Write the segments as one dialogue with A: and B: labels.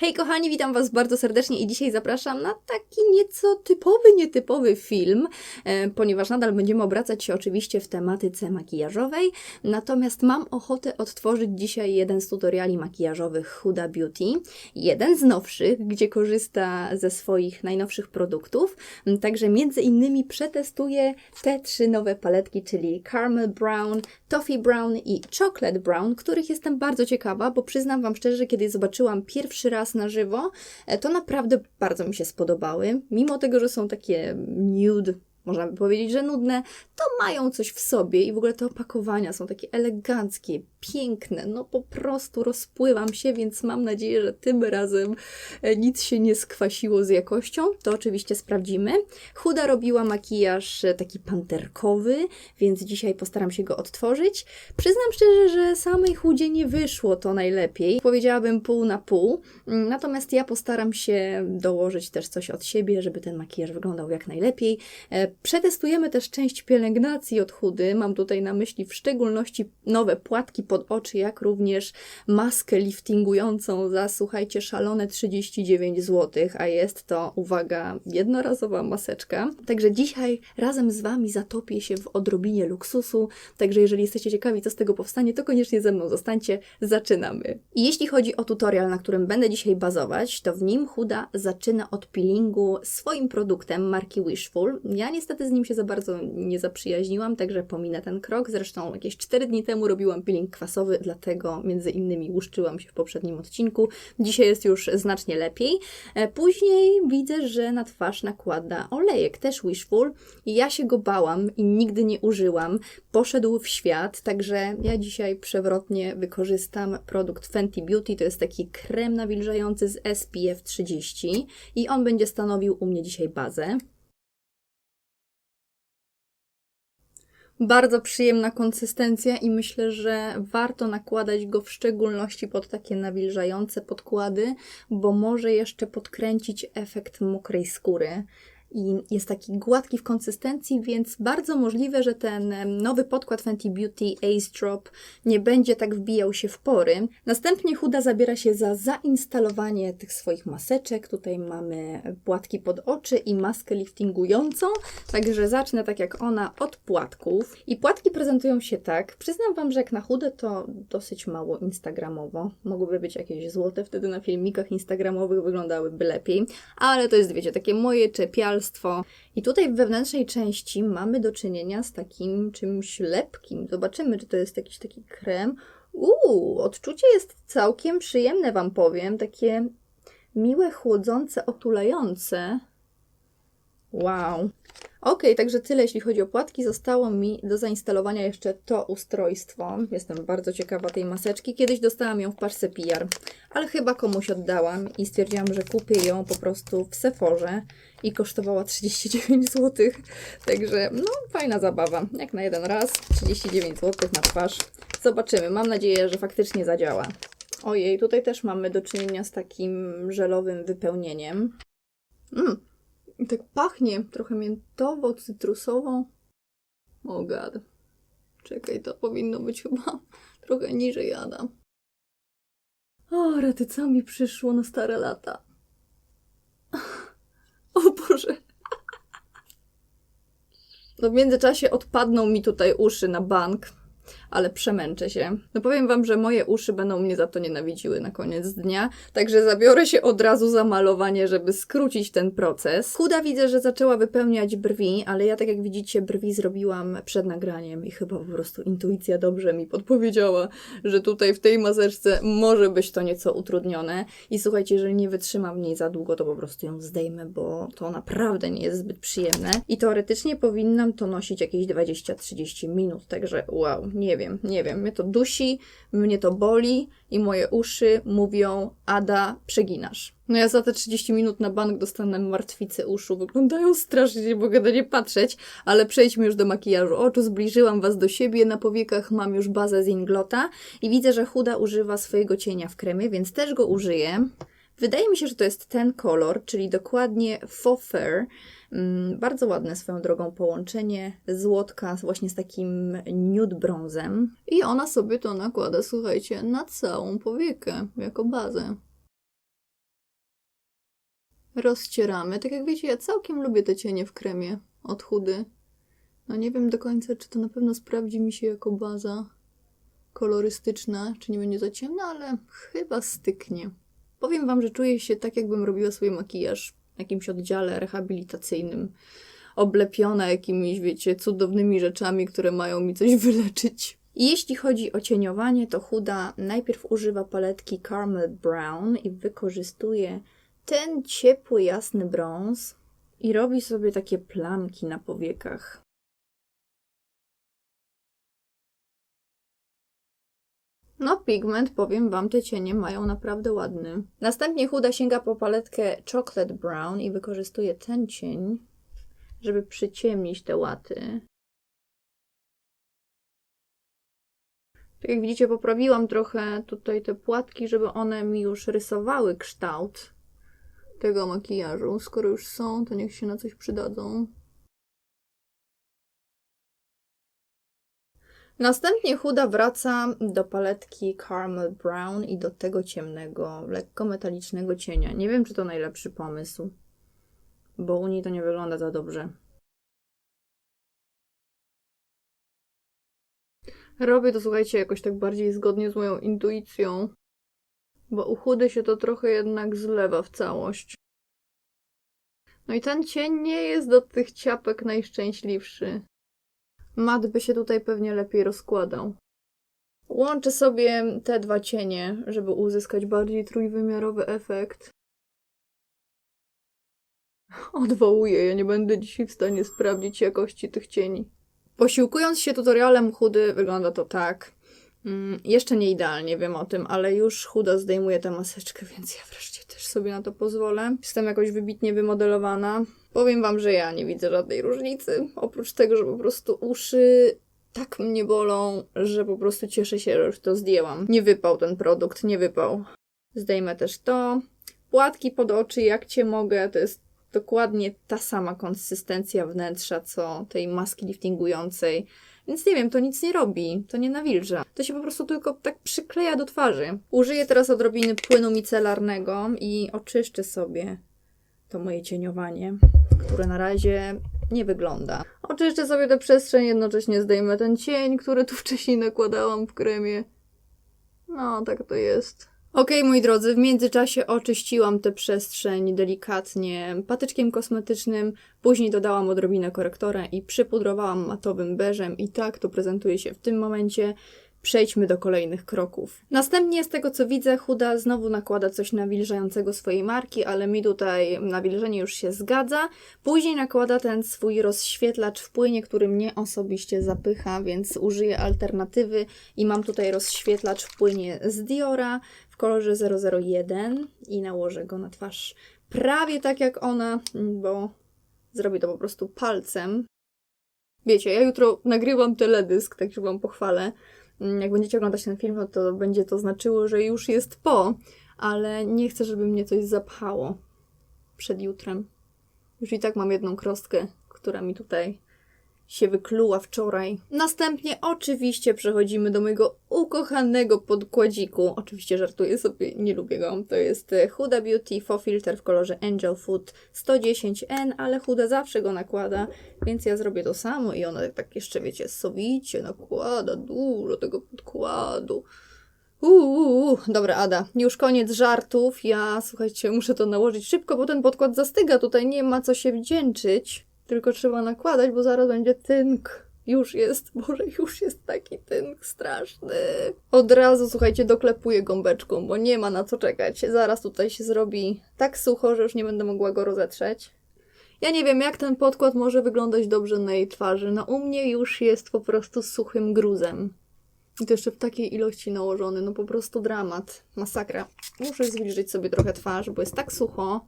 A: Hej kochani, witam Was bardzo serdecznie i dzisiaj zapraszam na taki nieco typowy, nietypowy film, e, ponieważ nadal będziemy obracać się oczywiście w tematyce makijażowej, natomiast mam ochotę odtworzyć dzisiaj jeden z tutoriali makijażowych Huda Beauty, jeden z nowszych, gdzie korzysta ze swoich najnowszych produktów, także między innymi przetestuję te trzy nowe paletki, czyli Caramel Brown, Toffee Brown i Chocolate Brown, których jestem bardzo ciekawa, bo przyznam Wam szczerze, kiedy zobaczyłam pierwszy raz na żywo, e, to naprawdę bardzo mi się spodobały. Mimo tego, że są takie nude, można by powiedzieć, że nudne, to mają coś w sobie i w ogóle te opakowania są takie eleganckie, piękne, no po prostu rozpływam się, więc mam nadzieję, że tym razem e, nic się nie skwasiło z jakością. To oczywiście sprawdzimy. Huda robiła makijaż e, taki panterkowy, więc dzisiaj postaram się go odtworzyć. Przyznam szczerze, że samej Hudzie nie wyszło to najlepiej. Powiedziałabym pół na pół. Mm, Natomiast ja postaram się dołożyć też coś od siebie, żeby ten makijaż wyglądał jak najlepiej. Przetestujemy też część pielęgnacji od Hudy. Mam tutaj na myśli w szczególności nowe płatki pod oczy, jak również maskę liftingującą za, słuchajcie, szalone 39 zł, a jest to, uwaga, jednorazowa maseczka. Także dzisiaj razem z Wami zatopię się w odrobinie luksusu, także jeżeli jesteście ciekawi, co z tego powstanie, to koniecznie ze mną zostańcie, zaczynamy. I jeśli chodzi o tutorial, na którym będę dzisiaj bazować, to w nim Huda zaczyna od peelingu swoim produktem marki Wishful. Ja niestety z nim się za bardzo nie zaprzyjaźniłam, także pominę ten krok. Zresztą jakieś 4 dni temu robiłam peeling kwasowy, dlatego między innymi łuszczyłam się w poprzednim odcinku. Dzisiaj jest już znacznie lepiej. E, Później widzę, że na twarz nakłada olejek, też Wishful. Ja się go bałam i nigdy nie użyłam. Poszedł w świat, także ja dzisiaj przewrotnie wykorzystam produkt Fenty Beauty. To jest taki krem nawilżający z SPF 30 i on będzie stanowił u mnie dzisiaj bazę. Bardzo przyjemna konsystencja i myślę, że warto nakładać go w szczególności pod takie nawilżające podkłady, bo może jeszcze podkręcić efekt mokrej skóry. I jest taki gładki w konsystencji, więc bardzo możliwe, że ten nowy podkład Fenty Beauty Ace Drop nie będzie tak wbijał się w pory. Następnie Huda zabiera się za zainstalowanie tych swoich maseczek. Tutaj mamy płatki pod oczy i maskę liftingującą, także zacznę tak jak ona od płatków. I płatki prezentują się tak. Przyznam Wam, że jak na Hudę to dosyć mało instagramowo. Mogłyby być jakieś złote, wtedy na filmikach instagramowych wyglądałyby lepiej, ale to jest, wiecie, takie moje czepialstwo. I tutaj w wewnętrznej części mamy do czynienia z takim czymś lepkim. Zobaczymy, czy to jest jakiś taki krem. Uuu, odczucie jest całkiem przyjemne, Wam powiem. Takie miłe, chłodzące, otulające. Wow. Ok, także tyle jeśli chodzi o płatki. Zostało mi do zainstalowania jeszcze to ustrojstwo. Jestem bardzo ciekawa tej maseczki. Kiedyś dostałam ją w parce PR, ale chyba komuś oddałam i stwierdziłam, że kupię ją po prostu w Sephorze i kosztowała 39 zł. Także no, fajna zabawa. Jak na jeden raz 39 zł na twarz. Zobaczymy. Mam nadzieję, że faktycznie zadziała. Ojej, tutaj też mamy do czynienia z takim żelowym wypełnieniem. Mm, tak pachnie trochę miętowo, cytrusowo. O gad. Czekaj, to powinno być chyba trochę niżej jada. O, rety, co mi przyszło na stare lata? O Boże. No w międzyczasie odpadną mi tutaj uszy na bank, ale przemęczę się. No powiem wam, że moje uszy będą mnie za to nienawidziły na koniec dnia, także zabiorę się od razu za malowanie, żeby skrócić ten proces. Huda widzę, że zaczęła wypełniać brwi, ale ja tak jak widzicie brwi zrobiłam przed nagraniem i chyba po prostu intuicja dobrze mi podpowiedziała, że tutaj w tej maseczce może być to nieco utrudnione i słuchajcie, jeżeli nie wytrzymam w niej za długo, to po prostu ją zdejmę, bo to naprawdę nie jest zbyt przyjemne i teoretycznie powinnam to nosić jakieś 20-30 minut, także wow, nie wiem, nie wiem, mnie to dusi, mnie to boli i moje uszy mówią, Ada, przeginasz. No ja za te 30 minut na bank dostanę martwice uszu. Wyglądają strasznie, nie mogę na nie patrzeć, ale przejdźmy już do makijażu oczu. Zbliżyłam Was do siebie. Na powiekach mam już bazę z Inglota i widzę, że Huda używa swojego cienia w kremie, więc też go użyję. Wydaje mi się, że to jest ten kolor, czyli dokładnie Faux Fair. Mm, Bardzo ładne swoją drogą połączenie złotka właśnie z takim nude brązem. I ona sobie to nakłada, słuchajcie, na całą powiekę, jako bazę.
B: rozcieramy. Tak jak wiecie, ja całkiem lubię te cienie w kremie od chudy. No nie wiem do końca, czy to na pewno sprawdzi mi się jako baza kolorystyczna, czy nie będzie za ciemna, ale chyba styknie. Powiem wam, że czuję się tak, jakbym robiła sobie makijaż jakimś oddziale rehabilitacyjnym. Oblepiona jakimiś, wiecie, cudownymi rzeczami, które mają mi coś wyleczyć. Jeśli chodzi o cieniowanie, to Huda najpierw używa paletki Caramel Brown i wykorzystuje ten ciepły, jasny brąz i robi sobie takie plamki na powiekach. No, pigment, powiem wam, te cienie mają naprawdę ładny. Następnie Huda sięga po paletkę Chocolate Brown i wykorzystuje ten cień, żeby przyciemnić te łaty. Tak jak widzicie, poprawiłam trochę tutaj te płatki, żeby one mi już rysowały kształt tego makijażu. Skoro już są, to niech się na coś przydadzą. Następnie Huda wraca do paletki Caramel Brown i do tego ciemnego, lekko metalicznego cienia. Nie wiem, czy to najlepszy pomysł, bo u niej to nie wygląda za dobrze. Robię to, słuchajcie, jakoś tak bardziej zgodnie z moją intuicją, bo u chudy się to trochę jednak zlewa w całość. No i ten cień nie jest do tych ciapek najszczęśliwszy. Mat by się tutaj pewnie lepiej rozkładał. Łączę sobie te dwa cienie, żeby uzyskać bardziej trójwymiarowy efekt. Odwołuję, ja nie będę dzisiaj w stanie sprawdzić jakości tych cieni. Posiłkując się tutorialem chudy, wygląda to tak. Mm, jeszcze nie idealnie, wiem o tym, ale już chuda zdejmuje tę maseczkę, więc ja wreszcie też sobie na to pozwolę. Jestem jakoś wybitnie wymodelowana. Powiem wam, że ja nie widzę żadnej różnicy. Oprócz tego, że po prostu uszy tak mnie bolą, że po prostu cieszę się, że już to zdjęłam. Nie wypał ten produkt, nie wypał. Zdejmę też to. Płatki pod oczy, jak cię mogę, to jest dokładnie ta sama konsystencja wnętrza, co tej maski liftingującej. Więc nie wiem, to nic nie robi, to nie nawilża. To się po prostu tylko tak przykleja do twarzy. Użyję teraz odrobiny płynu micelarnego i oczyszczę sobie to moje cieniowanie, które na razie nie wygląda. Oczyszczę sobie tę przestrzeń, jednocześnie zdejmę ten cień, który tu wcześniej nakładałam w kremie. No, tak to jest. Okej, moi drodzy, w międzyczasie oczyściłam tę przestrzeń delikatnie patyczkiem kosmetycznym, później dodałam odrobinę korektora i przypudrowałam matowym beżem i tak to prezentuje się w tym momencie. Przejdźmy do kolejnych kroków. Następnie, z tego co widzę, Huda znowu nakłada coś nawilżającego swojej marki, ale mi tutaj nawilżenie już się zgadza. Później nakłada ten swój rozświetlacz w płynie, który mnie osobiście zapycha, więc użyję alternatywy i mam tutaj rozświetlacz w płynie z Diora w kolorze 001 i nałożę go na twarz prawie tak jak ona, bo zrobię to po prostu palcem. Wiecie, ja jutro nagrywam teledysk, tak się Wam pochwalę. Mm, Jak będziecie oglądać ten film, to będzie to znaczyło, że już jest po, ale nie chcę, żeby mnie coś zapchało przed jutrem. Już i tak mam jedną krostkę, która mi tutaj się wykluła wczoraj. Następnie oczywiście przechodzimy do mojego ukochanego podkładziku. Oczywiście żartuję sobie, nie lubię go. To jest e, Huda Beauty Faux Filter w kolorze Angel Food 110N, ale Huda zawsze go nakłada, więc ja zrobię to samo i ona tak jeszcze, wiecie, sowicie nakłada dużo tego podkładu. Uuu, dobra, Ada, już koniec żartów. Ja, słuchajcie, muszę to nałożyć szybko, bo ten podkład zastyga. Tutaj nie ma co się wdzięczyć, tylko trzeba nakładać, bo zaraz będzie tynk. Już jest, Boże, już jest taki tynk straszny. Od razu, słuchajcie, doklepuję gąbeczką, bo nie ma na co czekać. Zaraz tutaj się zrobi tak sucho, że już nie będę mogła go rozetrzeć. Ja nie wiem, jak ten podkład może wyglądać dobrze na jej twarzy. No u mnie już jest po prostu suchym gruzem. I to jeszcze w takiej ilości nałożony, no po prostu dramat, masakra. Muszę zwilżyć sobie trochę twarz, bo jest tak sucho,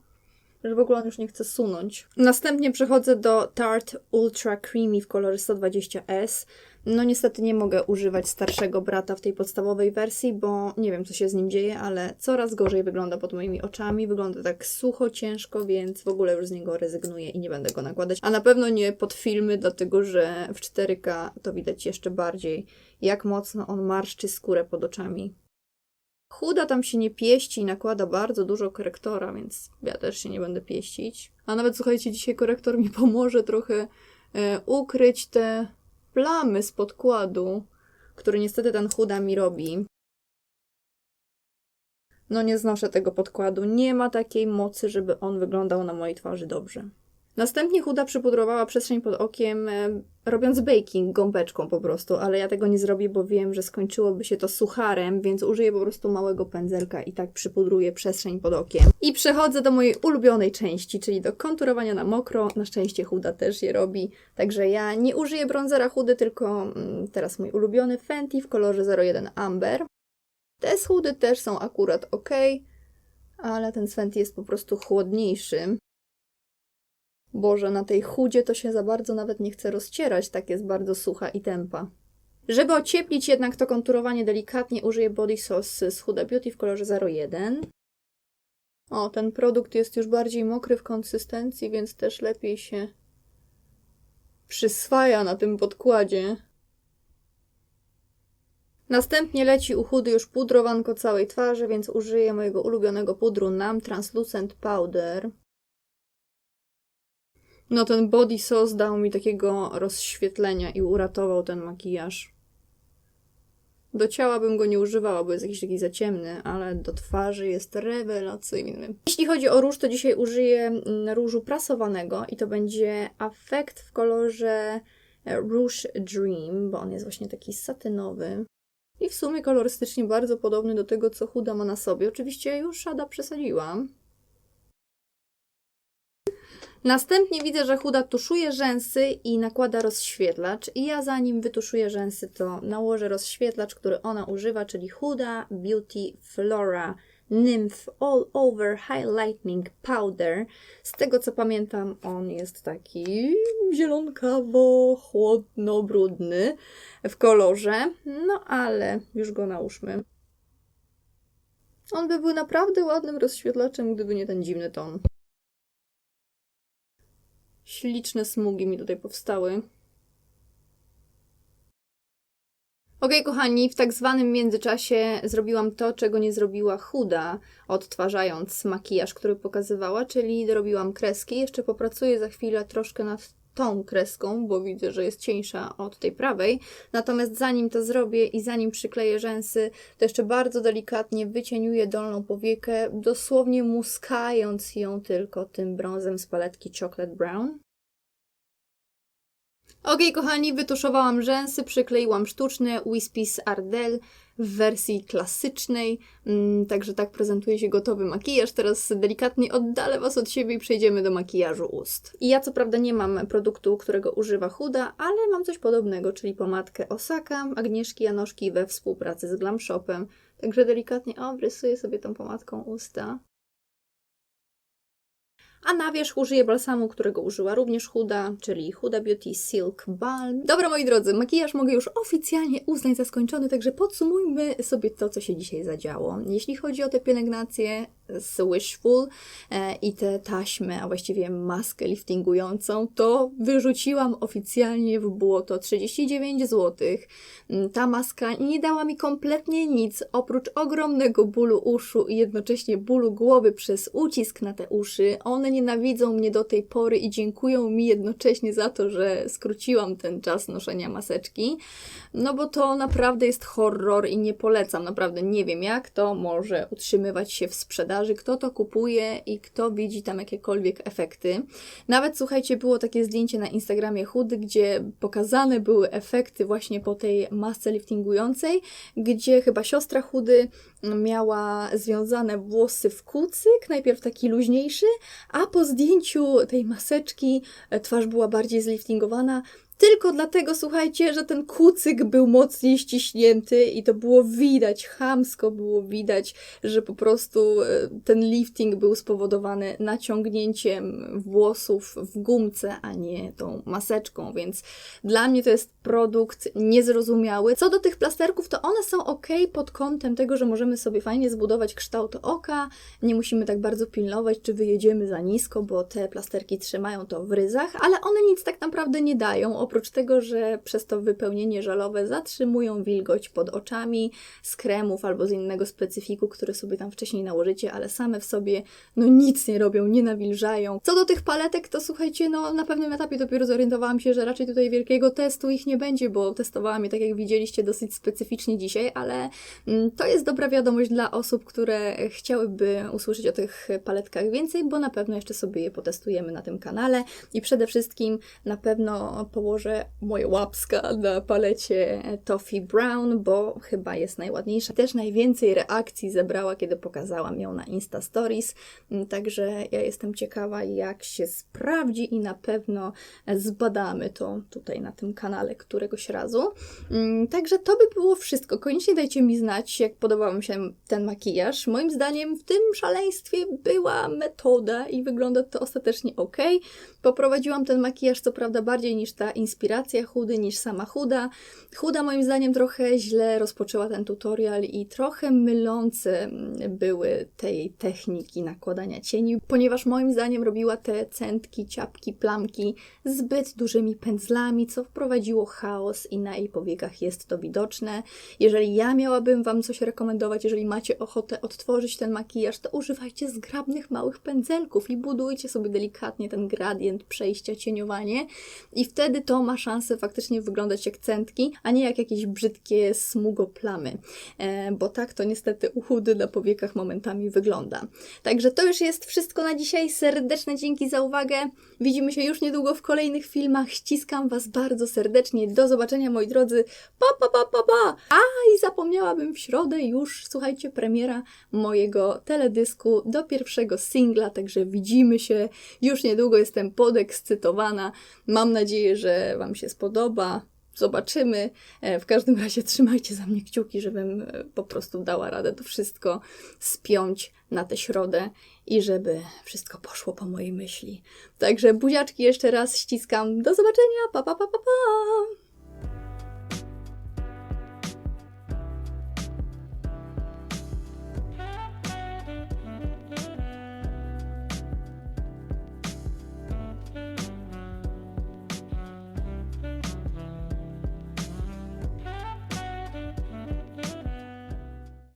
B: że w ogóle on już nie chce sunąć. Następnie przechodzę do Tarte Ultra Creamy w kolorze 120S. No niestety nie mogę używać starszego brata w tej podstawowej wersji, bo nie wiem co się z nim dzieje, ale coraz gorzej wygląda pod moimi oczami. Wygląda tak sucho, ciężko, więc w ogóle już z niego rezygnuję i nie będę go nakładać. A na pewno nie pod filmy, dlatego że w 4K to widać jeszcze bardziej, jak mocno on marszczy skórę pod oczami. Chuda tam się nie pieści i nakłada bardzo dużo korektora, więc ja też się nie będę pieścić. A nawet słuchajcie, dzisiaj korektor mi pomoże trochę e, ukryć te plamy z podkładu, który niestety ten chuda mi robi. No nie znoszę tego podkładu. Nie ma takiej mocy, żeby on wyglądał na mojej twarzy dobrze. Następnie chuda przypudrowała przestrzeń pod okiem, e, robiąc baking gąbeczką po prostu, ale ja tego nie zrobię, bo wiem, że skończyłoby się to sucharem, więc użyję po prostu małego pędzelka i tak przypudruję przestrzeń pod okiem. I przechodzę do mojej ulubionej części, czyli do konturowania na mokro. Na szczęście chuda też je robi, także ja nie użyję bronzera chudy, tylko mm, teraz mój ulubiony Fenty w kolorze 01 Amber. Te z też są akurat ok, ale ten Fenty jest po prostu chłodniejszy. Boże, na tej chudzie to się za bardzo nawet nie chce rozcierać, tak jest bardzo sucha i tempa. Żeby ocieplić jednak to konturowanie delikatnie, użyję Body Sauce z Huda Beauty w kolorze 01. O, ten produkt jest już bardziej mokry w konsystencji, więc też lepiej się przyswaja na tym podkładzie. Następnie leci u chudy już pudrowanko całej twarzy, więc użyję mojego ulubionego pudru NAM Translucent Powder. No ten body sauce dał mi takiego rozświetlenia i uratował ten makijaż. Do ciała bym go nie używała, bo jest jakiś taki za ciemny, ale do twarzy jest rewelacyjny. Jeśli chodzi o róż, to dzisiaj użyję mm, różu prasowanego i to będzie Affect w kolorze e, Rouge Dream, bo on jest właśnie taki satynowy. I w sumie kolorystycznie bardzo podobny do tego, co Huda ma na sobie. Oczywiście już Shada przesadziłam. Następnie widzę, że Huda tuszuje rzęsy i nakłada rozświetlacz. I ja zanim wytuszuję rzęsy, to nałożę rozświetlacz, który ona używa, czyli Huda Beauty Flora Nymph All Over Highlighting Powder. Z tego co pamiętam, on jest taki zielonkawo, chłodno, brudny w kolorze. No ale już go nałóżmy. On by był naprawdę ładnym rozświetlaczem, gdyby nie ten dziwny ton. Śliczne smugi mi tutaj powstały. Ok, kochani, w tak zwanym międzyczasie zrobiłam to, czego nie zrobiła chuda, odtwarzając makijaż, który pokazywała, czyli dorobiłam kreski. Jeszcze popracuję za chwilę troszkę nad tą kreską, bo widzę, że jest cieńsza od tej prawej. Natomiast zanim to zrobię i zanim przykleję rzęsy, to jeszcze bardzo delikatnie wycieniuję dolną powiekę, dosłownie muskając ją tylko tym brązem z paletki Chocolate Brown. Ok, kochani, wytuszowałam rzęsy, przykleiłam sztuczne Wispy Ardell w wersji klasycznej, mm, także tak prezentuje się gotowy makijaż. Teraz delikatnie oddalę Was od siebie i przejdziemy do makijażu ust. I ja co prawda nie mam produktu, którego używa Huda, ale mam coś podobnego, czyli pomadkę Osaka Agnieszki Janoszki we współpracy z Glam Shopem. Także delikatnie obrysuję sobie tą pomadką usta. A na wierzch użyję balsamu, którego użyła również Huda, czyli Huda Beauty Silk Balm. Dobra, moi drodzy, makijaż mogę już oficjalnie uznać za skończony, także podsumujmy sobie to, co się dzisiaj zadziało. Jeśli chodzi o te pielęgnacje z Wishful e, i te taśmy, a właściwie maskę liftingującą, to wyrzuciłam oficjalnie w błoto 39 zł. Ta maska nie dała mi kompletnie nic, oprócz ogromnego bólu uszu i jednocześnie bólu głowy przez ucisk na te uszy. One nienawidzą mnie do tej pory i dziękują mi jednocześnie za to, że skróciłam ten czas noszenia maseczki. No bo to naprawdę jest horror i nie polecam. Naprawdę nie wiem, jak to może utrzymywać się w sprzedaży, kto to kupuje i kto widzi tam jakiekolwiek efekty. Nawet słuchajcie, było takie zdjęcie na Instagramie Chudy, gdzie pokazane były efekty właśnie po tej masce liftingującej, gdzie chyba siostra Chudy miała związane włosy w kucyk, najpierw taki luźniejszy, a po zdjęciu tej maseczki e, twarz była bardziej zliftingowana, tylko dlatego, słuchajcie, że ten kucyk był mocniej ściśnięty i to było widać, chamsko było widać, że po prostu e, ten lifting był spowodowany naciągnięciem włosów w gumce, a nie tą maseczką, więc dla mnie to jest produkt niezrozumiały. Co do tych plasterków, to one są ok pod kątem tego, że możemy sobie fajnie zbudować kształt oka, nie musimy tak bardzo pilnować, czy wyjedziemy za nisko, bo te plasterki trzymają to w ryzach, ale one nic tak naprawdę nie dają
A: oprócz tego, że przez to wypełnienie żalowe zatrzymują wilgoć pod oczami z kremów albo z innego specyfiku, który sobie tam wcześniej nałożycie, ale same w sobie no nic nie robią, nie nawilżają. Co do tych paletek, to słuchajcie, no na pewnym etapie dopiero zorientowałam się, że raczej tutaj wielkiego testu ich nie będzie, bo testowałam je, tak jak widzieliście, dosyć specyficznie dzisiaj, ale mm, to jest dobra wiadomość dla osób, które chciałyby usłyszeć o tych paletkach więcej, bo na pewno jeszcze sobie je potestujemy na tym kanale i przede wszystkim na pewno położę moje łapska na palecie Toffee Brown, bo chyba jest najładniejsza. Też najwięcej reakcji zebrała, kiedy pokazałam ją na Insta Stories, Mm, także ja jestem ciekawa, jak się sprawdzi i na pewno zbadamy to tutaj na tym kanale któregoś razu. Mm, Także to by było wszystko. Koniecznie dajcie mi znać, jak podobał mi się ten makijaż. Moim zdaniem w tym szaleństwie była metoda i wygląda to ostatecznie ok. Poprowadziłam ten makijaż, co prawda, bardziej niż ta inspiracja chudy, niż sama chuda. Chuda moim zdaniem trochę źle rozpoczęła ten tutorial i trochę mylące mm, były tej techniki nakładania cieni, ponieważ moim zdaniem robiła te centki, ciapki, plamki zbyt dużymi pędzlami, co wprowadziło chaos i na jej powiekach jest to widoczne. Jeżeli ja miałabym Wam coś rekomendować, jeżeli macie ochotę odtworzyć ten makijaż, to używajcie zgrabnych małych pędzelków i budujcie sobie delikatnie ten gradient przejścia, cieniowanie i wtedy to ma szansę faktycznie wyglądać jak centki, a nie jak jakieś brzydkie smugoplamy, e, bo tak to niestety u chudy na powiekach momentami wygląda. Także to już jest wszystko na dzisiaj. Serdeczne dzięki za uwagę. Widzimy się już niedługo w kolejnych filmach. Ściskam Was bardzo serdecznie. Do zobaczenia, moi drodzy. Pa, pa, pa, pa, pa. A i zapomniałabym w środę już, słuchajcie, premiera mojego teledysku do pierwszego singla, także widzimy się już niedługo. Jestem podekscytowana. Mam nadzieję, że Wam się spodoba. Zobaczymy. E, W każdym razie trzymajcie za mnie kciuki, żebym e, po prostu dała radę to wszystko spiąć na tę środę i żeby wszystko poszło po mojej myśli. Także buziaczki jeszcze raz ściskam. Do zobaczenia. Pa, pa, pa, pa, pa.